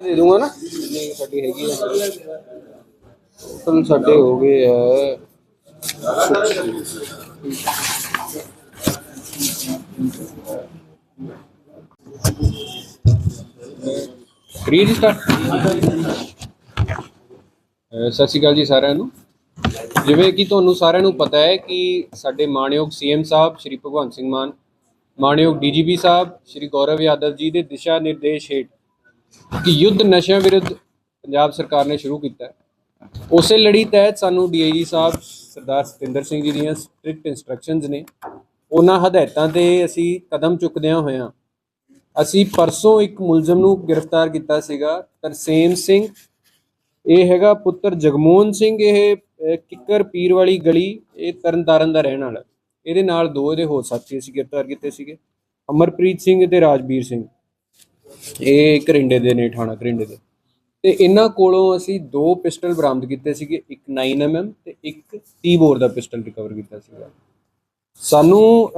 ਦੇ ਦੂੰਗਾ ਨਾ? ਜਿੰਨੀ ਸਾਡੀ ਹੈਗੀ ਆ। ਟੋਟਲ ਸਾਡੇ ਹੋ ਗਏ ਆ। ਰੀਡ ਸਟਾਰਟ ਸਤਿ ਸ਼੍ਰੀ ਅਕਾਲ ਜੀ ਸਾਰਿਆਂ ਨੂੰ। ਜਿਵੇਂ ਕਿ ਤੁਹਾਨੂੰ ਸਾਰਿਆਂ ਨੂੰ ਪਤਾ ਹੈ ਕਿ ਸਾਡੇ ਮਾਣਯੋਗ ਸੀਐਮ ਸਾਹਿਬ ਸ਼੍ਰੀ ਭਗਵੰਤ ਸਿੰਘ ਮਾਨ ਮਾਣਯੋਗ ਡੀਜੀਪੀ ਸਾਹਿਬ ਸ਼੍ਰੀ ਗੌਰਵ ਯਾਦਵ ਜੀ ਦੇ ਦਿਸ਼ਾ ਨਿਰਦੇਸ਼ ਹੇਠ ਕਿ ਯੁੱਧ ਨਸ਼ਿਆਂ ਵਿਰੁੱਧ ਪੰਜਾਬ ਸਰਕਾਰ ਨੇ ਸ਼ੁਰੂ ਕੀਤਾ ਹੈ। ਉਸੇ ਲੜੀ ਤਹਿਤ ਸਾਨੂੰ ਡੀਆਈਜੀ ਸਾਹਿਬ ਸਰਦਾਰ ਸਤਿੰਦਰ ਸਿੰਘ ਜੀ ਦੀਆਂ ਸਟ੍ਰਿਕਟ ਇਨਸਟਰਕਸ਼ਨਸ ਨੇ। ਉਹਨਾਂ ਹਦਾਇਤਾਂ ਤੇ ਅਸੀਂ ਕਦਮ ਚੁੱਕਦਿਆਂ ਹੋਇਆਂ ਅਸੀਂ ਪਰਸੋਂ ਇੱਕ ਮੁਲਜ਼ਮ ਨੂੰ ਗ੍ਰਿਫਤਾਰ ਕੀਤਾ ਸੀਗਾ, ਤਰਸੇਮ ਸਿੰਘ। ਇਹ ਹੈਗਾ ਪੁੱਤਰ ਜਗਮੋਹਨ ਸਿੰਘ, ਇਹ ਕਿੱਕਰ ਪੀਰ ਵਾਲੀ ਗਲੀ, ਇਹ ਤਰਨਤਾਰਨ ਦਾ ਰਹਿਣ ਵਾਲਾ। ਇਹਦੇ ਨਾਲ ਦੋ ਇਹਦੇ ਹੋਰ ਸਾਥੀ ਅਸੀਂ ਗ੍ਰਿਫਤਾਰ ਕੀਤੇ ਸੀਗੇ, ਅਮਰਪ੍ਰੀਤ ਸਿੰਘ ਤੇ ਰਾਜਵੀਰ ਸਿੰਘ। ਇਹ ਕਰਿੰਡੇ ਦੇ ਨੇ ਠਾਣਾ ਕਰਿੰਡੇ ਦੇ। ਤੇ ਇਹਨਾਂ ਕੋਲੋਂ ਅਸੀਂ ਦੋ ਪਿਸਟਲ ਬਰਾਮਦ ਕੀਤੇ ਸੀਗੇ ਇੱਕ 9mm ਤੇ ਇੱਕ 30 ਬੋਰ ਦਾ ਪਿਸਟਲ ਰਿਕਵਰ ਕੀਤਾ ਸੀਗਾ। ਸਾਨੂੰ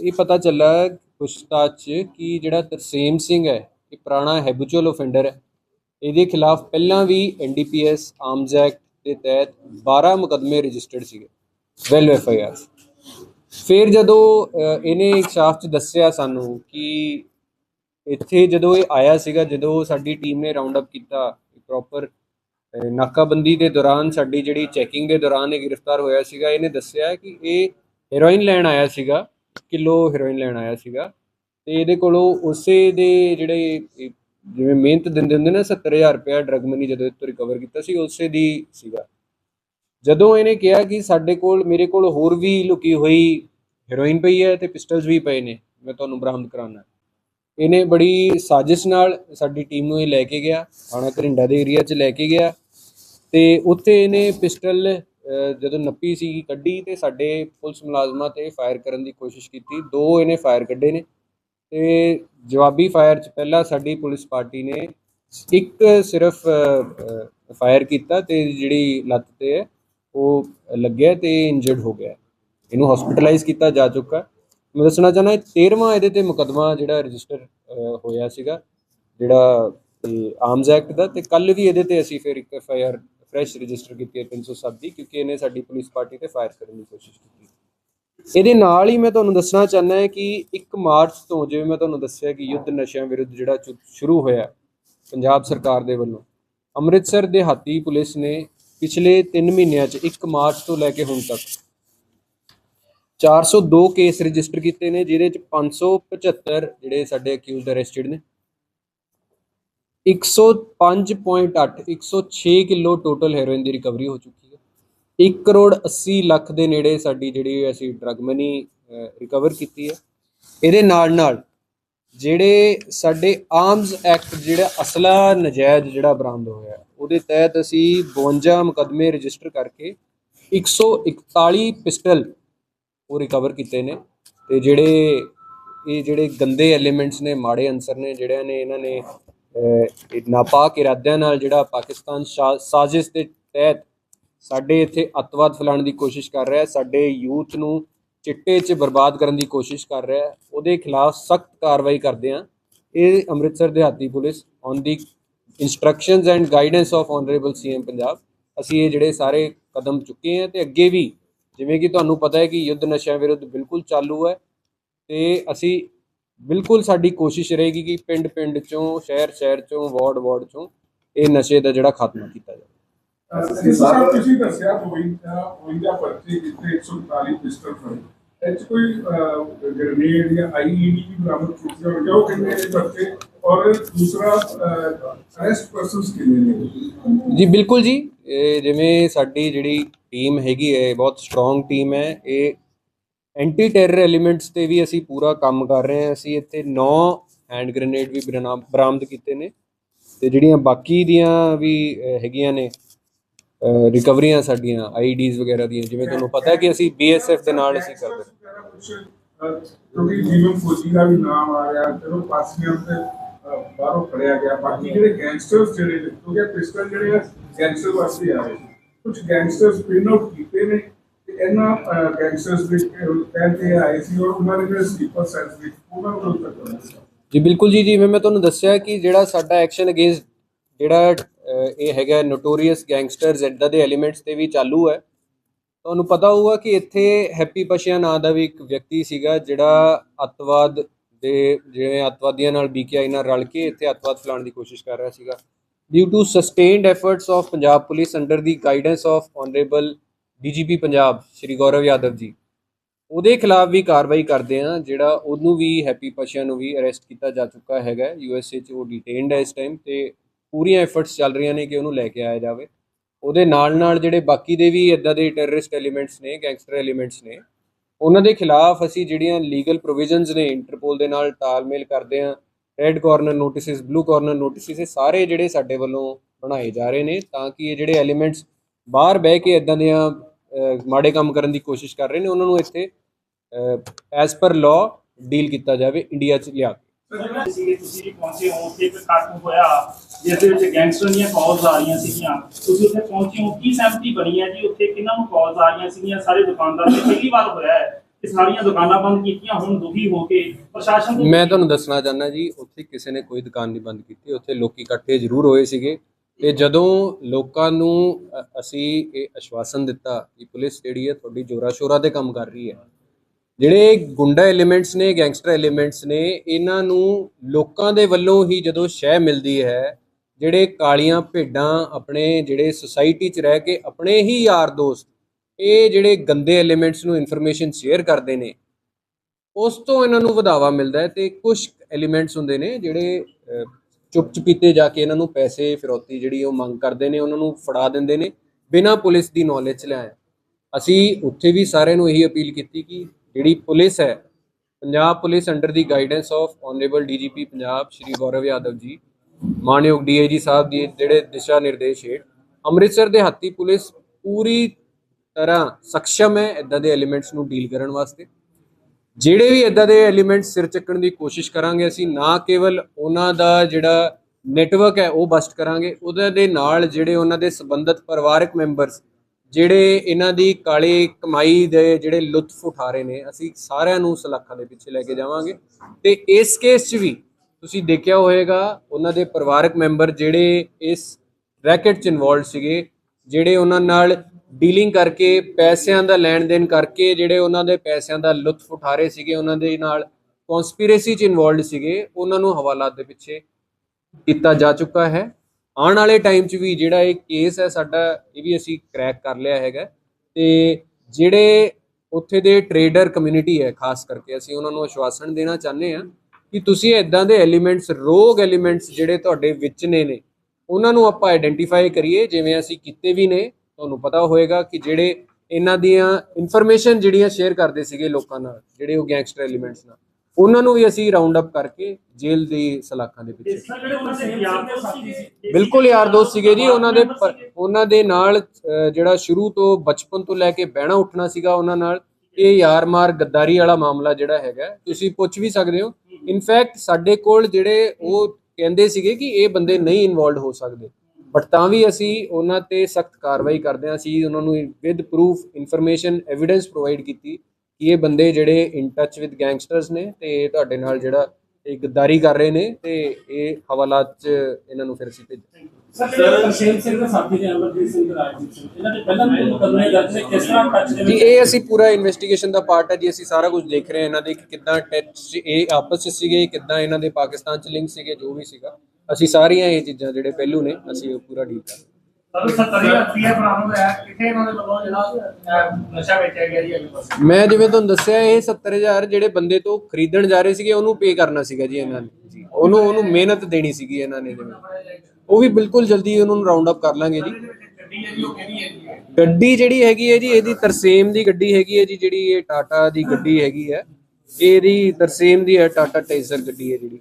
ਇਹ ਪਤਾ ਚੱਲਾ ਪੁੱਛਤਾਛ ਕਿ ਜਿਹੜਾ ਤਰਸੇਮ ਸਿੰਘ ਹੈ ਇਹ ਪੁਰਾਣਾ ਹੈਬਿਚੁਅਲ ਆਫੈਂਡਰ ਹੈ। ਇਹਦੇ ਖਿਲਾਫ ਪਹਿਲਾਂ ਵੀ ਐਨਡੀਪੀਐਸ ਆਰਮਸ ਐਕਟ ਦੇ ਤਹਿਤ 12 ਮੁਕੱਦਮੇ ਰਜਿਸਟਰਡ ਸੀਗੇ ਵੈਲ ਐਫ ਫਿਰ ਜਦੋਂ ਅਹ, ਇਹਨੇ ਇੱਕ 'ਚ ਦੱਸਿਆ ਸਾਨੂੰ ਕਿ ਇੱਥੇ ਜਦੋਂ ਇਹ ਆਇਆ ਸੀਗਾ, ਜਦੋਂ ਸਾਡੀ ਟੀਮ ਨੇ ਰਾਉਂਡ ਅਪ ਕੀਤਾ ਪ੍ਰੋਪਰ ਨਾਕਾਬੰਦੀ ਦੇ ਦੌਰਾਨ ਸਾਡੀ ਜਿਹੜੀ ਚੈਕਿੰਗ ਦੇ ਦੌਰਾਨ ਇਹ ਗ੍ਰਿਫਤਾਰ ਹੋਇਆ ਸੀਗਾ, ਇਹਨੇ ਦੱਸਿਆ ਕਿ ਇਹ ਹੈਰੋਇਨ ਲੈਣ ਆਇਆ ਸੀਗਾ, ਕਿਲੋ ਹੈਰੋਇਨ ਲੈਣ ਆਇਆ ਸੀਗਾ ਤੇ ਇਹਦੇ ਕੋਲੋਂ ਉਸੇ ਦੇ ਜਿਹੜੇ ਜਿਵੇਂ ਮਿਹਨਤ ਦਿੰਦੇ ਹੁੰਦੇ ਨੇ 70000 ਰੁਪਇਆ ਡਰਗ ਮਨੀ ਜਦੋਂ ਇਹ ਤੋਂ ਰਿਕਵਰ ਕੀਤਾ ਸੀ, ਉਸੇ ਦੀ ਸੀਗਾ। ਜਦੋਂ ਇਹਨੇ ਕਿਹਾ ਕਿ ਸਾਡੇ ਕੋਲ, ਮੇਰੇ ਕੋਲ ਹੋਰ ਵੀ ਲੁਕੀ ਹੋਈ ਹੈਰੋਇਨ ਪਈ ਹੈ ਤੇ ਪਿਸਟਲਸ ਵੀ ਪਏ ਨੇ, ਮੈਂ ਤੁਹਾਨੂੰ ਬਰਾਮਦ ਕਰਾਉਣਾ। ਇਹਨੇ ਬੜੀ ਸਾਜ਼ਿਸ਼ ਨਾਲ ਸਾਡੀ ਟੀਮ ਨੂੰ ਇਹ ਲੈ ਕੇ ਗਿਆ, ਥਾਣਾ ਘਰਿੰਡਾ ਦੇ ਏਰੀਆ 'ਚ ਲੈ ਕੇ ਗਿਆ ਤੇ ਉੱਥੇ ਇਹਨੇ ਪਿਸਟਲ ਜਦੋਂ ਨੱਪੀ ਸੀ ਕੱਢੀ ਤੇ ਸਾਡੇ ਪੁਲਿਸ ਮੁਲਾਜ਼ਮਾਂ ਤੇ ਫਾਇਰ ਕਰਨ ਦੀ ਕੋਸ਼ਿਸ਼ ਕੀਤੀ। ਦੋ ਇਹਨੇ ਫਾਇਰ ਕੱਢੇ ਨੇ ਤੇ ਜਵਾਬੀ ਫਾਇਰ 'ਚ ਪਹਿਲਾਂ ਸਾਡੀ ਪੁਲਿਸ ਪਾਰਟੀ ਨੇ ਇੱਕ ਸਿਰਫ ਫਾਇਰ ਕੀਤਾ ਤੇ ਜਿਹੜੀ ਲੱਤ ਤੇ ਹੈ, ਉਹ ਲੱਗਿਆ ਤੇ ਇੰਜਰਡ ਹੋ ਗਿਆ। ਇਹਨੂੰ ਹਸਪੀਟਲਾਈਜ਼ ਕੀਤਾ ਜਾ ਚੁੱਕਾ। ਮੈਂ ਦੱਸਣਾ ਚਾਹੁੰਦਾ 13ਵਾਂ ਇਹਦੇ ਤੇ ਮੁਕਦਮਾ ਜਿਹੜਾ ਰਜਿਸਟਰ ਹੋਇਆ ਸੀਗਾ, ਜਿਹੜਾ ਆਰਮਸ ਐਕਟ ਦਾ ਤੇ ਕੱਲ ਵੀ ਇਹਦੇ ਤੇ ਅਸੀਂ ਫਿਰ ਇੱਕ F I R fresh register ਕੀਤੀ ਹੈ 307 ਦੀ, ਕਿਉਂਕਿ ਇਹਨੇ ਸਾਡੀ ਪੁਲਿਸ ਪਾਰਟੀ ਤੇ ਫਾਇਰ ਕਰਨ ਦੀ ਕੋਸ਼ਿਸ਼ ਕੀਤੀ। ਇਹਦੇ ਨਾਲ ਹੀ ਮੈਂ ਤੁਹਾਨੂੰ ਦੱਸਣਾ ਚਾਹੁੰਦਾ ਹਾਂ ਕਿ 1 ਮਾਰਚ ਤੋਂ ਜਿਵੇਂ ਮੈਂ ਤੁਹਾਨੂੰ ਦੱਸਿਆ ਕਿ ਯੁੱਧ ਨਸ਼ਿਆਂ ਵਿਰੁੱਧ ਜਿਹੜਾ ਚੁ- ਸ਼ੁਰੂ ਹੋਇਆ ਪੰਜਾਬ ਸਰਕਾਰ ਦੇ ਵੱਲੋਂ, ਅੰਮ੍ਰਿਤਸਰ ਦੇ ਹਾਤੀ ਪੁਲਿਸ ਨੇ ਪਿਛਲੇ 3 ਮਹੀਨਿਆਂ 'ਚ 1 ਮਾਰਚ ਤੋਂ ਲੈ ਕੇ ਹੁਣ ਤੱਕ 402 ਕੇਸ ਰਜਿਸਟਰ ਕੀਤੇ ਨੇ, ਜਿਹਦੇ ਚ 575 ਜਿਹੜੇ ਸਾਡੇ ਅਕਿਊਜ਼ਡ ਅਰੈਸਟਡ ਨੇ। 105.8 106 ਕਿਲੋ ਟੋਟਲ ਹੈਰੋਇਨ ਦੀ ਰਿਕਵਰੀ ਹੋ ਚੁੱਕੀ ਹੈ। 1 ਕਰੋੜ 80 ਲੱਖ ਦੇ ਨੇੜੇ ਸਾਡੀ ਜਿਹੜੀ ਅਸੀਂ ਡਰਗ ਮਨੀ ਰਿਕਵਰ ਕੀਤੀ ਹੈ। ਇਹਦੇ ਨਾਲ ਨਾਲ ਜਿਹੜੇ ਸਾਡੇ ਆਰਮਸ ਐਕਟ ਜਿਹੜਾ ਅਸਲਾ ਨਜਾਇਜ਼ ਜਿਹੜਾ ਬਰਾਮਦ ਹੋਇਆ, ਉਹਦੇ ਤਹਿਤ ਅਸੀਂ 52 ਮੁਕੱਦਮੇ ਰਜਿਸਟਰ ਕਰਕੇ 141 ਪਿਸਟਲ ਉਹ ਰਿਕਵਰ ਕੀਤੇ ਨੇ। ਤੇ ਜਿਹੜੇ ਇਹ ਜਿਹੜੇ ਗੰਦੇ ਐਲੀਮੈਂਟਸ ਨੇ, ਮਾੜੇ ਅੰਸਰ ਨੇ, ਜਿਹੜਿਆਂ ਨੇ ਇਹਨਾਂ ਨੇ ਨਾਪਾਕ ਇਰਾਦਿਆਂ ਨਾਲ ਜਿਹੜਾ ਪਾਕਿਸਤਾਨ ਸ਼ਾ- ਸਾਜ਼ਿਸ਼ ਦੇ ਤਹਿਤ ਸਾਡੇ ਇੱਥੇ ਅੱਤਵਾਦ ਫੈਲਾਉਣ ਦੀ ਕੋਸ਼ਿਸ਼ ਕਰ ਰਿਹਾ ਹੈ, ਸਾਡੇ ਯੂਥ ਨੂੰ ਚਿੱਟੇ 'ਚ ਬਰਬਾਦ ਕਰਨ ਦੀ ਕੋਸ਼ਿਸ਼ ਕਰ ਰਿਹਾ ਹੈ, ਉਹਦੇ ਖਿਲਾਫ ਸਖਤ ਕਾਰਵਾਈ ਕਰਦੇ ਆ ਇਹ ਅੰਮ੍ਰਿਤਸਰ ਦਿਹਾਤੀ police on the instructions and guidance of honourable CM Punjab ਅਸੀਂ ਇਹ ਜਿਹੜੇ ਸਾਰੇ ਕਦਮ ਚੁੱਕੇ ਆ ਤੇ ਅੱਗੇ ਵੀ ਜਿਵੇਂ ਕਿ ਤੁਹਾਨੂੰ ਪਤਾ ਹੈ ਕਿ ਯੁੱਧ ਨਸ਼ਿਆਂ ਵਿਰੁੱਧ ਬਿਲਕੁਲ ਚਾਲੂ ਹੈ ਤੇ ਅਸੀਂ ਬਿਲਕੁਲ ਸਾਡੀ ਕੋਸ਼ਿਸ਼ ਰਹੇਗੀ ਕਿ ਪਿੰਡ ਪਿੰਡ ਚੋਂ ਸ਼ਹਿਰ ਸ਼ਹਿਰ ਚੋਂ ਵਾਰਡ ਵਾਰਡ ਚੋਂ ਇਹ ਨਸ਼ੇ ਦਾ ਜਿਹੜਾ ਖਾਤਮਾ ਕੀਤਾ ਜਾਵੇ। ਸਾਹਿਬ ਤੁਸੀਂ ਦੱਸਿਆ ਗੋਇੰਦਾ ਗੋਇੰਦਾ ਪਰਚੇ ਜਿੱਥੇ 140 ਪਿਸਟਲ ਫੜੇ। ਇਹ 'ਚ ਕੋਈ ਗ੍ਰੇਨੇਡ ਜਾਂ ਆਈਈਡੀ ਵੀ ਬਰਾਮਦ ਕੀਤੀ ਹੋਈ ਹੈ ਉਹ ਕਿੰਨੇ ਦੇ ਪਰਚੇ ਔਰ ਦੂਸਰਾ ਅਰੈਸਟ ਪਰਸਨਸ ਕਿੰਨੇ ਨੇ? ਜੀ ਬਿਲਕੁਲ ਜੀ। ਜਿਵੇਂ ਸਾਡੀ ਜਿਹੜੀ ਟੀਮ ਹੈਗੀ ਹੈ ਬਹੁਤ ਸਟਰੋਂਗ ਟੀਮ ਹੈ। ਇਹ ਐਂਟੀ ਟੈਰਰ ਐਲੀਮੈਂਟਸ ਤੇ ਵੀ ਅਸੀਂ ਪੂਰਾ ਕੰਮ ਕਰ ਰਹੇ ਹਾਂ। ਅਸੀਂ ਇੱਥੇ 9 ਹੈਂਡ ਗ੍ਰੇਨੇਡ ਵੀ ਬਰਾਮਦ ਕੀਤੇ ਨੇ ਤੇ ਜਿਹੜੀਆਂ ਬਾਕੀ ਦੀਆਂ ਵੀ ਹੈਗੀਆਂ ਨੇ ਰਿਕਵਰੀਆਂ ਸਾਡੀਆਂ ਆਈਡੀਜ਼ ਵਗੈਰਾ ਦੀਆਂ, ਜਿਵੇਂ ਤੁਹਾਨੂੰ ਪਤਾ ਹੈ ਕਿ ਅਸੀਂ ਬੀਐਸਐਫ ਦੇ ਨਾਲ ਅਸੀਂ ਕਰਦੇ ਕਿਉਂਕਿ ਜੀਵਨ ਫੌਜੀ ਦਾ ਵੀ ਨਾਮ ਆ ਰਿਹਾ, ਚਲੋ ਪਾਸੀਆਂ ਤੇ ਬਾਹਰੋਂ ਫੜਿਆ ਗਿਆ। ਬਾਕੀ ਜਿਹੜੇ ਗੈਂਗਸਟਰਸ ਜਿਹੜੇ ਕਿਉਂਕਿ ਪਿਸਟਲ ਜਿਹੜੇ ਗੈਂਗਸਟਰ ਵਾਸਤੇ ਆ ਰਹੇ ਕੁਝ ਗੈਂਗਸਟਰਸ ਪਿਨ ਆਊਟ ਕੀਤੇ ਨੇ ਤੇ ਇਹਨਾਂ ਗੈਂਗਸਟਰਸ ਦੇ ਕਹਿੰਦੇ ਆਏ ਸੀ, ਔਰ ਉਹਨਾਂ ਦੇ ਸਲੀਪਰ ਸੈਲਸ ਵਿੱਚ ਉਹਨਾਂ ਨੂੰ ਤੱਕ ਜੀ, ਬਿਲਕੁਲ ਜੀ ਜਿਵੇਂ ਮੈਂ ਤੁਹਾਨੂੰ ਦੱਸਿਆ ਕਿ ਜਿਹੜਾ ਸਾਡਾ ਐਕਸ਼ਨ ਅਗੇਂਸਟ ਜਿਹੜਾ ਇਹ ਹੈਗਾ ਨੋਟੋਰੀਅਸ ਗੈਂਗਸਟਰਸ ਇਦਾਂ ਦੇ ਐਲੀਮੈਂਟਸ ਤੇ ਵੀ ਚਾਲੂ ਹੈ। ਤੁਹਾਨੂੰ ਪਤਾ ਹੋਊਗਾ ਕਿ ਇੱਥੇ ਹੈਪੀ ਪਸ਼ਿਆ ਨਾਂ ਦਾ ਵੀ ਇੱਕ ਵਿਅਕਤੀ ਸੀਗਾ, ਜਿਹੜਾ ਅੱਤਵਾਦ ਦੇ ਜਿਵੇਂ ਅੱਤਵਾਦੀਆਂ ਨਾਲ ਬੀਕੇਆਈ ਨਾਲ ਰਲ ਕੇ ਇੱਥੇ ਅੱਤਵਾਦ ਫੈਲਾਉਣ ਦੀ ਕੋਸ਼ਿਸ਼ ਕਰ ਰਿਹਾ ਸੀਗਾ। Due to sustained efforts of Punjab police under the guidance of honourable DGP Punjab Shri Gaurav Yadav ji ਉਹਦੇ ਖਿਲਾਫ ਵੀ ਕਾਰਵਾਈ ਕਰਦੇ ਆ ਜਿਹੜਾ ਉਹਨੂੰ ਵੀ ਹੈਪੀ ਪਸ਼ਿਆ ਨੂੰ ਵੀ ਅਰੈਸਟ ਕੀਤਾ ਜਾ ਚੁੱਕਾ ਹੈਗਾ ਯੂਐਸਏ ਚ ਉਹ ਡਿਟੇਨਡ ਹੈ ਇਸ ਟਾਈਮ ਤੇ ਪੂਰੀਆਂ ਐਫਰਟਸ ਚੱਲ ਰਹੀਆਂ ਨੇ ਕਿ ਉਹਨੂੰ ਲੈ ਕੇ ਆਇਆ ਜਾਵੇ। ਉਹਦੇ ਨਾਲ ਨਾਲ ਜਿਹੜੇ ਬਾਕੀ ਦੇ ਵੀ ਇਦਾਂ ਦੇ ਟੈਰਰਿਸਟ ਐਲੀਮੈਂਟਸ ਨੇ ਗੈਂਗਸਟਰ ਐਲੀਮੈਂਟਸ ਨੇ, ਉਹਨਾਂ ਦੇ ਖਿਲਾਫ ਅਸੀਂ ਜਿਹੜੀਆਂ ਲੀਗਲ ਪ੍ਰੋਵੀਜ਼ਨਸ ਨੇ ਇੰਟਰਪੋਲ ਦੇ ਨਾਲ ਤਾਲਮੇਲ ਕਰਦੇ ਆ red corner notices blue corner notices ਇਹ ਸਾਰੇ ਜਿਹੜੇ ਸਾਡੇ ਵੱਲੋਂ ਬਣਾਏ ਜਾ ਰਹੇ ਨੇ ਤਾਂ ਕਿ ਇਹ ਜਿਹੜੇ ਐਲੀਮੈਂਟਸ ਬਾਹਰ ਬਹਿ ਕੇ ਇਦਾਂ ਦੀਆਂ ਮਾੜੇ ਕੰਮ ਕਰਨ ਦੀ ਕੋਸ਼ਿਸ਼ ਕਰ ਰਹੇ ਨੇ, ਉਹਨਾਂ ਨੂੰ ਇੱਥੇ ਐਸ ਪਰ ਲਾਅ ਡੀਲ ਕੀਤਾ ਜਾਵੇ ਇੰਡੀਆ 'ਚ ਲਿਆ ਕੇ। ਸੀਗੇ ਤੁਸੀਂ ਵੀ ਪਹੁੰਚੇ ਹੋ, ਉੱਥੇ ਇੱਕ ਕੱਟ ਹੋਇਆ ਜਿਸ ਦੇ ਵਿੱਚ ਗੈਂਗਸਟਰ ਦੀਆਂ ਕਾਲਸ ਆ ਰਹੀਆਂ ਸੀਗੀਆਂ। ਤੁਸੀਂ ਉੱਥੇ ਪਹੁੰਚੇ ਹੋ, ਕੀ ਸਹਿਮਤੀ ਬਣੀ ਹੈ ਜੀ? ਉੱਥੇ ਕਿਹਨਾਂ ਨੂੰ ਕਾਲਸ ਆ ਰਹੀਆਂ ਸੀਗੀਆਂ? ਸਾਰੇ ਦੁਕਾਨਦਾਰ ਨੇ ਪਹਿਲੀ ਵਾਰ ਹੋਇਆ ਹੈ। ਕਿ ਸਾਰੀਆਂ ਦੁਕਾਨਾਂ ਬੰਦ ਕੀਤੀਆਂ, ਹੁਣ ਦੁਖੀ ਹੋ ਕੇ ਪ੍ਰਸ਼ਾਸਨ ਤੋਂ ਮੈਂ ਤੁਹਾਨੂੰ ਦੱਸਣਾ ਚਾਹੁੰਦਾ ਜੀ, ਉੱਥੇ ਕਿਸੇ ਨੇ ਕੋਈ ਦੁਕਾਨ ਨਹੀਂ ਬੰਦ ਕੀਤੀ, ਉੱਥੇ ਲੋਕੀ ਇਕੱਠੇ ਜ਼ਰੂਰ ਹੋਏ ਸੀਗੇ। ਤੇ ਜਦੋਂ ਲੋਕਾਂ ਨੂੰ, ਅ- ਅਸੀਂ ਇਹ ਆਸ਼ਵਾਸਨ ਦਿੱਤਾ ਕਿ ਪੁਲਿਸ ਜਿਹੜੀ ਹੈ ਤੁਹਾਡੀ ਜੋਰਾ ਸ਼ੋਰਾ ਤੇ ਕੰਮ ਕਰ ਰਹੀ ਹੈ। ਜਿਹੜੇ ਗੁੰਡਾ ਐਲੀਮੈਂਟਸ ਨੇ ਗੈਂਗਸਟਰ ਐਲੀਮੈਂਟਸ ਨੇ, ਇਹਨਾਂ ਨੂੰ ਲੋਕਾਂ ਦੇ ਵੱਲੋਂ ਹੀ ਜਦੋਂ ਸ਼ਹਿ ਮਿਲਦੀ ਹੈ, ਜਿਹੜੇ ਕਾਲੀਆਂ ਭੇਡਾਂ ਆਪਣੇ ਜਿਹੜੇ ਸੁਸਾਇਟੀ 'ਚ ਰਹਿ ਕੇ ਆਪਣੇ ਹੀ ਯਾਰ ਦੋਸਤ ਇਹ ਜਿਹੜੇ ਗੰਦੇ ਐਲੀਮੈਂਟਸ ਨੂੰ ਇਨਫੋਰਮੇਸ਼ਨ ਸ਼ੇਅਰ ਕਰਦੇ ਨੇ, ਉਸ ਤੋਂ ਇਹਨਾਂ ਨੂੰ ਵਧਾਵਾ ਮਿਲਦਾ ਹੈ ਤੇ ਕੁਝ ਐਲੀਮੈਂਟਸ ਹੁੰਦੇ ਨੇ ਜਿਹੜੇ ਚੁੱਪ ਚਪੀਤੇ ਜਾ ਕੇ ਇਹਨਾਂ ਨੂੰ ਪੈਸੇ, ਫਿਰੌਤੀ ਜਿਹੜੀ ਉਹ ਮੰਗ ਕਰਦੇ ਨੇ, ਉਹਨਾਂ ਨੂੰ ਫੜਾ ਦਿੰਦੇ ਨੇ, ਬਿਨਾਂ ਪੁਲਿਸ ਦੀ ਨੌਲੇਜ ਚ ਲਿਆਏ ਅਸੀਂ ਉੱਥੇ ਵੀ ਸਾਰਿਆਂ ਨੂੰ ਇਹੀ ਅਪੀਲ ਕੀਤੀ ਕਿ ਜਿਹੜੀ ਪੁਲਿਸ ਹੈ, Punjab police under the guidance of honourable DGP Punjab, Shri Gaurav Yadav ji, ਮਾਨਯੋਗ ਡੀਆਈਜੀ ਸਾਹਿਬ ਦੀ ਜਿਹੜੇ ਦਿਸ਼ਾ ਨਿਰਦੇਸ਼ ਹੇਠ ਅੰਮ੍ਰਿਤਸਰ ਦੇ ਹੱਥੀ ਪੁਲਿਸ ਪੂਰੀ ਤਰ੍ਹਾਂ ਸક્ષਮ ਹੈ ਇਦਾਂ ਦੇ ਐਲੀਮੈਂਟਸ ਨੂੰ ਡੀਲ ਕਰਨ ਵਾਸਤੇ। ਜਿਹੜੇ ਵੀ ਇਦਾਂ ਦੇ ਐਲੀਮੈਂਟਸ ਸਿਰ ਚੱਕਣ ਦੀ ਕੋਸ਼ਿਸ਼ ਕਰਾਂਗੇ ਅਸੀਂ, ਨਾ ਕੇਵਲ ਉਹਨਾਂ ਦਾ ਜਿਹੜਾ ਨੈਟਵਰਕ ਹੈ ਉਹ ਬਸਟ ਕਰਾਂਗੇ, ਉਹਦੇ ਦੇ ਨਾਲ ਜਿਹੜੇ ਉਹਨਾਂ ਦੇ ਸੰਬੰਧਿਤ ਪਰਿਵਾਰਕ ਮੈਂਬਰਸ ਜਿਹੜੇ ਇਹਨਾਂ ਦੀ ਕਾਲੀ ਕਮਾਈ ਦੇ ਜਿਹੜੇ ਲੁਤਫ ਉਠਾ ਰਹੇ ਨੇ, ਅਸੀਂ ਸਾਰਿਆਂ ਨੂੰ ਸਲਾਖਾਂ ਦੇ ਪਿੱਛੇ ਲੈ ਕੇ ਜਾਵਾਂਗੇ। ਤੇ ਇਸ ਕੇਸ 'ਚ ਵੀ ਤੁਸੀਂ ਦੇਖਿਆ ਹੋਵੇਗਾ, ਉਹਨਾਂ ਦੇ ਪਰਿਵਾਰਕ ਮੈਂਬਰ ਜਿਹੜੇ ਇਸ ਰੈਕਟ 'ਚ ਇਨਵੋਲਡ ਸੀਗੇ, ਜਿਹੜੇ ਉਹਨਾਂ ਨਾਲ ਡੀਲਿੰਗ ਕਰਕੇ, ਪੈਸਿਆਂ ਦਾ ਲੈਣ ਦੇਣ ਕਰਕੇ ਜਿਹੜੇ ਉਹਨਾਂ ਦੇ ਪੈਸਿਆਂ ਦਾ ਲੁਤਫ ਉਠਾ ਰਹੇ ਸੀਗੇ, ਉਹਨਾਂ ਦੇ ਨਾਲ ਕਨਸਪੀਰੇਸੀ 'ਚ ਇਨਵੋਲਡ ਸੀਗੇ, ਉਹਨਾਂ ਨੂੰ ਹਵਾਲਾਤ ਦੇ ਪਿੱਛੇ ਕੀਤਾ ਜਾ ਚੁੱਕਾ ਹੈ। ਆਉਣ ਵਾਲੇ ਟਾਈਮ 'ਚ ਵੀ ਜਿਹੜਾ ਇਹ ਕੇਸ ਹੈ, ਸਾਡਾ ਇਹ ਵੀ ਅਸੀਂ ਕ੍ਰੈਕ ਕਰ ਲਿਆ ਹੈਗਾ। ਤੇ ਜਿਹੜੇ ਉੱਥੇ ਦੇ ਟਰੇਡਰ ਕਮਿਊਨਿਟੀ ਹੈ, ਖਾਸ ਕਰਕੇ ਅਸੀਂ ਉਹਨਾਂ ਨੂੰ ਆਸ਼ਵਾਸਨ ਦੇਣਾ ਚਾਹੁੰਦੇ ਹਾਂ ਕਿ ਤੁਸੀਂ ਇਦਾਂ ਦੇ ਐਲੀਮੈਂਟਸ ਰੋਗ ਐਲੀਮੈਂਟਸ ਜਿਹੜੇ ਤੁਹਾਡੇ ਵਿੱਚ ਨੇ ਨੇ, ਉਹਨਾਂ ਨੂੰ ਆਪਾਂ ਆਇਡੈਂਟੀਫਾਈ ਕਰੀਏ, ਜਿਵੇਂ ਅਸੀਂ ਕੀਤੇ ਵੀ ਨੇ ਤੁਹਾਨੂੰ ਪਤਾ ਹੋਏਗਾ ਕਿ ਜਿਹੜੇ ਇਹਨਾਂ ਦੀਆਂ ਇਨਫੋਰਮੇਸ਼ਨ ਜਿਹੜੀਆਂ ਸ਼ੇਅਰ ਕਰਦੇ ਸੀਗੇ ਲੋਕਾਂ ਨਾਲ ਜਿਹੜੇ ਉਹ ਗੈਂਗਸਟਰ ਐਲੀਮੈਂਟਸ ਨਾਲ ਉਹਨਾਂ ਨੂੰ ਵੀ ਅਸੀਂ ਰਾਉਂਡ ਅਪ ਕਰਕੇ ਜੇਲ੍ਹ ਦੀ ਸਲਾਖਾਂ ਦੇ ਪਿੱਛੇ ਬਿਲਕੁਲ ਯਾਰ ਦੋਸਤ ਸੀਗੇ ਜੀ ਉਹਨਾਂ ਦੇ ਉਹਨਾਂ ਦੇ ਨਾਲ ਜਿਹੜਾ ਸ਼ੁਰੂ ਤੋਂ ਬਚਪਨ ਤੋਂ ਲੈ ਕੇ ਬਹਿਣਾ ਉੱਠਣਾ ਸੀਗਾ ਉਹਨਾਂ ਨਾਲ ਇਹ ਯਾਰ ਮਾਰ ਗੱਦਾਰੀ ਵਾਲਾ ਮਾਮਲਾ ਜਿਹੜਾ ਹੈਗਾ ਤੁਸੀਂ ਪੁੱਛ ਵੀ ਸਕਦੇ ਹੋ। ਇਨਫੈਕਟ ਸਾਡੇ ਕੋਲ ਜਿਹੜੇ ਉਹ ਕਹਿੰਦੇ ਸੀਗੇ ਕਿ ਇਹ ਬੰਦੇ ਨਹੀਂ ਇਨਵੋਲਡ ਹੋ ਸਕਦੇ। ਬਟ ਤਾਂ ਵੀ ਅਸੀਂ ਉਹਨਾਂ ਤੇ ਸਖਤ ਕਾਰਵਾਈ ਕਰਦੇ ਹਾਂ। ਅਸੀਂ ਉਹਨਾਂ ਨੂੰ with proof information evidence provide ਕੀਤੀ ਕਿ ਇਹ ਬੰਦੇ ਜਿਹੜੇ ਇਨ ਟੱਚ ਵਿਦ ਗੈਂਗਸਟਰਸ ਨੇ ਤੇ ਤੁਹਾਡੇ ਨਾਲ ਜਿਹੜਾ ਇਹ ਗੱਦਾਰੀ ਕਰ ਰਹੇ ਨੇ ਤੇ ਇਹ ਹਵਾਲਾਤ 'ਚ ਇਹਨਾਂ ਨੂੰ ਫਿਰ ਅਸੀਂ ਭੇਜਾਂਗੇ। ਸਰ ਜਿਹੜੇ ਤਰਸੇਮ ਸਿੰਘ ਦੇ ਸਾਥੀ ਨੇ ਅਮਰਜੀਤ ਸਿੰਘ ਤੇ ਰਾਜਦੀਪ ਸਿੰਘ ਇਹਨਾਂ ਦੇ ਪਹਿਲਾਂ ਵੀ ਮੁਕਦਮੇ ਦਰਜ ਨੇ ਕਿਸ ਤਰ੍ਹਾਂ ਟੱਚ ਦੇ ਜੀ ਇਹ ਅਸੀਂ ਪੂਰਾ ਇਨਵੈਸਟੀਗੇਸ਼ਨ ਦਾ ਪਾਰਟ ਹੈ ਜੀ। ਅਸੀਂ ਸਾਰਾ ਕੁਝ ਦੇਖ ਰਹੇ ਹਾਂ। ਇਹਨਾਂ ਦੇ ਕਿ ਕਿੱਦਾਂ ਟੱਚ ਇਹ ਆਪਸ ਵਿੱਚ ਸੀਗੇ ਕਿੱਦਾਂ ਇਹਨਾਂ ਦੇ ਪਾਕਿਸਤਾਨ ਚ ਲਿੰਕ ਸੀਗੇ ਜੋ ਵੀ ਸੀਗਾ। ਅਸੀਂ ਸਾਰੀਆਂ ਇਹ ਚੀਜ਼ਾਂ ਜਿਹੜੇ ਪਹਿਲੂ ਨੇ ਅਸੀਂ ਉਹ ਪੂਰਾ ਡੀਲ ਕਰ ਰਹੇ ਸਰ 70 ਰੁਪਏ ਬਰਾਮਦ ਹੋਇਆ ਕਿੱਥੇ ਇਹਨਾਂ ਦੇ ਵੱਲੋਂ ਜਿਹੜਾ ਅਹ, ਨਸ਼ਾ ਵੇਚਿਆ ਗਿਆ ਜੀ ਅਗਲੇ ਪਾਸੇ? ਹਾਂ। ਮੈਂ ਜਿਵੇਂ ਤੁਹਾਨੂੰ ਦੱਸਿਆ ਇਹ 70000 ਜਿਹੜੇ ਬੰਦੇ ਤੋਂ ਖਰੀਦਣ ਜਾ ਰਹੇ ਸੀਗੇ ਉਹਨੂੰ ਪੇ ਕਰਨਾ ਸੀਗਾ ਜੀ ਇਹਨਾਂ ਨੇ। ਉਹਨੂੰ ਉਹਨੂੰ ਮਿਹਨਤ ਦੇਣੀ ਸੀਗੀ ਇਹਨਾਂ ਨੇ ਜਿਵੇਂ। ਉਹ ਵੀ ਬਿਲਕੁਲ ਜਲਦੀ ਉਹਨੂੰ ਰਾਉਂਡ ਅਪ ਕਰ ਲਾਂਗੇ ਜੀ। ਗੱਡੀ ਜਿਹੜੀ ਹੈਗੀ ਹੈ ਜੀ ਇਹਦੀ ਤਰਸੇਮ ਦੀ ਗੱਡੀ ਹੈਗੀ ਹੈ ਜੀ ਜਿਹੜੀ ਇਹ ਟਾਟਾ ਦੀ ਗੱਡੀ ਹੈਗੀ ਹੈ। ਇਹਦੀ ਤਰਸੇਮ ਦੀ ਹੈ ਟਾਟਾ ਟੇਜ਼ਰ ਗੱਡੀ ਹੈ ਜਿਹੜੀ।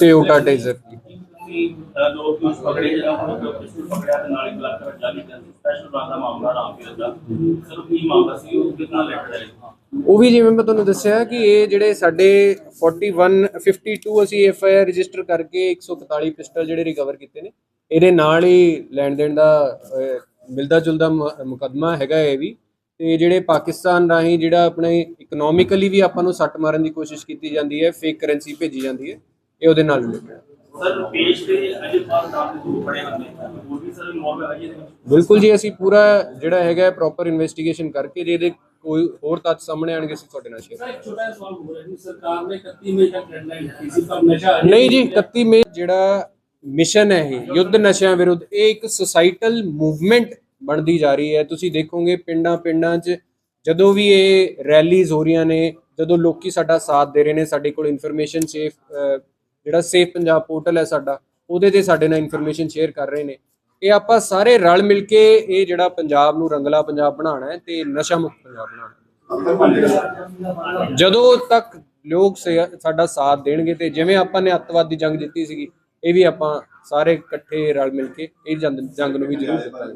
ਟੋਯੋਟਾ ਟੇਜ਼ਰ ਲੋਕ ਉਸ ਪਕੜੇ ਜਿਹੜਾ ਹੁਣ ਪਿਸਤੌਲ ਪਕੜਿਆ ਤੇ ਨਾਲ ਹੀ ਬਲਾਕ ਵਿੱਚ ਜਾਲੀ ਸਪੈਸ਼ਲ ਬ੍ਰਾਂਚ ਦਾ ਮਾਮਲਾ ਰਾਮਪੀਰ ਦਾ। ਸਰ ਉਹ ਮਾਮਲਾ ਸੀ? ਉਹ ਕਿੰਨਾ ਲੈਟ ਹੈ? ਉਹ ਵੀ ਜਿਵੇਂ ਮੈਂ ਤੁਹਾਨੂੰ ਦੱਸਿਆ ਕਿ ਇਹ ਜਿਹੜੇ ਸਾਡੇ 41 52 ਅਸੀਂ ਐਫ ਆਈ ਆਰ ਰਜਿਸਟਰ ਕਰਕੇ 141 ਪਿਸਟਲ ਜਿਹੜੇ ਰਿਕਵਰ ਕੀਤੇ ਨੇ, ਇਹਦੇ ਨਾਲ ਹੀ ਲੈਣ ਦੇਣ ਦਾ ਮਿਲਦਾ ਜੁਲਦਾ ਮ- ਮੁਕੱਦਮਾ ਹੈਗਾ ਇਹ ਵੀ। ਤੇ ਜਿਹੜੇ ਪਾਕਿਸਤਾਨ ਰਾਹੀਂ ਜਿਹੜਾ ਆਪਣੇ ਇਕਨੋਮਿਕਲੀ ਵੀ ਆਪਾਂ ਨੂੰ ਸੱਟ ਮਾਰਨ ਦੀ ਕੋਸ਼ਿਸ਼ ਕੀਤੀ ਜਾਂਦੀ ਹੈ ਫੇਕ ਕਰੰਸੀ ਭੇਜੀ ਜਾਂਦੀ ਹੈ, ਇਹ ਉਹਦੇ ਨਾਲ ਰਿਲੇਟਡ ਹੈ। ਸਰ ਪੇਸ਼ ਤੇ ਅਜੇ ਬਾਅਦ ਨਾਮ ਦੇ ਦੋ ਬੜੇ ਹੁੰਦੇ ਹੋਰ ਵੀ ਸਰ ਇਨਵੋਲਵ ਹੈ ਅਜੇ ਦੇ ਵਿੱਚ? ਬਿਲਕੁਲ ਜੀ ਅਸੀਂ ਪੂਰਾ ਜਿਹੜਾ ਹੈਗਾ ਪ੍ਰੋਪਰ ਇਨਵੈਸਟੀਗੇਸ਼ਨ ਕਰਕੇ ਜੇ ਇਹਦੇ ਕੋਈ ਹੋਰ ਤੱਥ ਸਾਹਮਣੇ ਆਣਗੇ ਅਸੀਂ ਤੁਹਾਡੇ ਨਾਲ ਸ਼ੇਅਰ ਸਰ ਇੱਕ ਛੋਟਾ ਜਿਹਾ ਸਵਾਲ ਹੋ ਰਿਹਾ ਜੀ ਸਰਕਾਰ ਨੇ 31 ਮਈ ਤੱਕ ਡੈਡਲਾਈਨ ਦਿੱਤੀ ਸੀ ਪਰ ਨਸ਼ਾ ਨਹੀਂ ਜੀ 31 ਮਈ ਜਿਹੜਾ ਮਿਸ਼ਨ ਹੈ ਇਹ ਯੁੱਧ ਨਸ਼ਿਆਂ ਵਿਰੁੱਧ ਇਹ ਇੱਕ ਸੋਸਾਈਟਲ ਮੂਵਮੈਂਟ ਬਣਦੀ ਜਾ ਰਹੀ ਹੈ। ਤੁਸੀਂ ਦੇਖੋਗੇ ਪਿੰਡਾਂ ਪਿੰਡਾਂ 'ਚ ਜਦੋਂ ਵੀ ਇਹ ਰੈਲੀਜ਼ ਹੋ ਰਹੀਆਂ ਨੇ ਜਦੋਂ ਲੋਕੀ ਸਾਡਾ ਸਾਥ ਦੇ ਰਹੇ ਨੇ ਸਾਡੇ ਕੋਲ ਇਨਫੋਰਮੇਸ਼ਨ ਸੇਫ ਜਿਹੜਾ ਸੇਫ ਪੰਜਾਬ ਪੋਰਟਲ ਹੈ ਸਾਡਾ, ਉਹਦੇ ਤੇ ਸਾਡੇ ਨਾਲ ਇਨਫੋਰਮੇਸ਼ਨ ਸ਼ੇਅਰ ਕਰ ਰਹੇ ਨੇ। ਇਹ ਆਪਾਂ ਸਾਰੇ ਰਲ ਮਿਲ ਕੇ ਇਹ ਜਿਹੜਾ ਪੰਜਾਬ ਨੂੰ ਰੰਗਲਾ ਪੰਜਾਬ ਬਣਾਉਣਾ ਹੈ ਤੇ ਨਸ਼ਾ ਮੁਕਤ ਪੰਜਾਬ ਬਣਾਉਣਾ ਹੈ। ਜਦੋਂ ਤੱਕ ਲੋਕ ਸਾਡਾ ਸਾਥ ਦੇਣਗੇ ਤੇ ਜਿਵੇਂ ਆਪਾਂ ਨੇ ਅੱਤਵਾਦ ਦੀ ਜੰਗ ਜਿੱਤੀ ਸੀਗੀ, ਇਹ ਵੀ ਆਪਾਂ ਸਾਰੇ ਇਕੱਠੇ ਰਲ ਮਿਲ ਕੇ ਇਹ ਜੰਗ ਜੰਗ ਨੂੰ ਵੀ ਜ਼ਰੂਰ ਜਿੱਤਾਂਗੇ।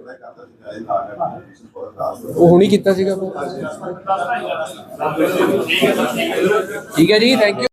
ਉਹ ਹੁਣੀ ਕੀਤਾ ਸੀਗਾ ਠੀਕ ਹੈ ਜੀ ਥੈਂਕ ਯੂ